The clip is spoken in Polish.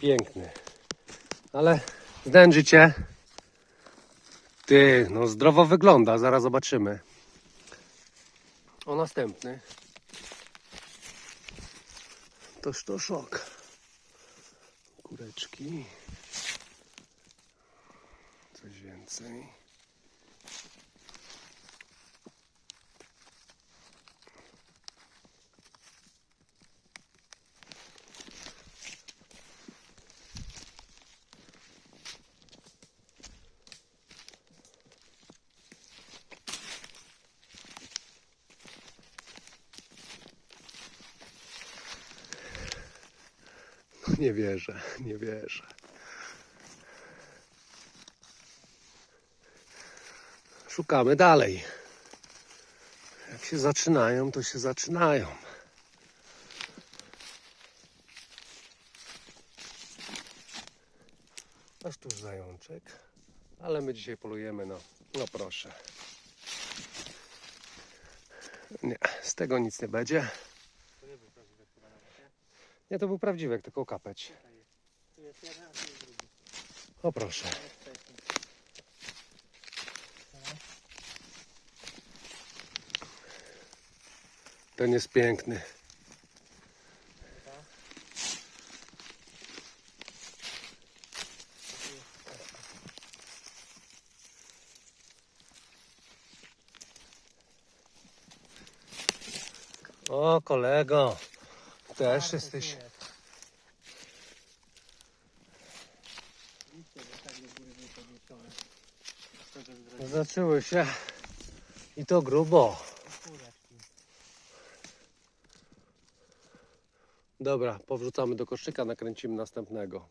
Piękny. Ale zdężycie. Ty, no zdrowo wygląda, zaraz zobaczymy. O następny. Toż to szok. Kureczki. Coś więcej. Nie wierzę, nie wierzę. Szukamy dalej. Jak się zaczynają, to się zaczynają. Aż tuż zajączek. Ale my dzisiaj polujemy, no, no proszę. Nie, z tego nic nie będzie. To nie był prawdziwy chyba nawet, nie? Nie, to był prawdziwek, tylko kapeć. Tu jest jeden, a jest. O proszę. Ten jest piękny. O kolego, też jesteś. Zaczęły się i to grubo. Dobra, powrzucamy do koszyka, nakręcimy następnego.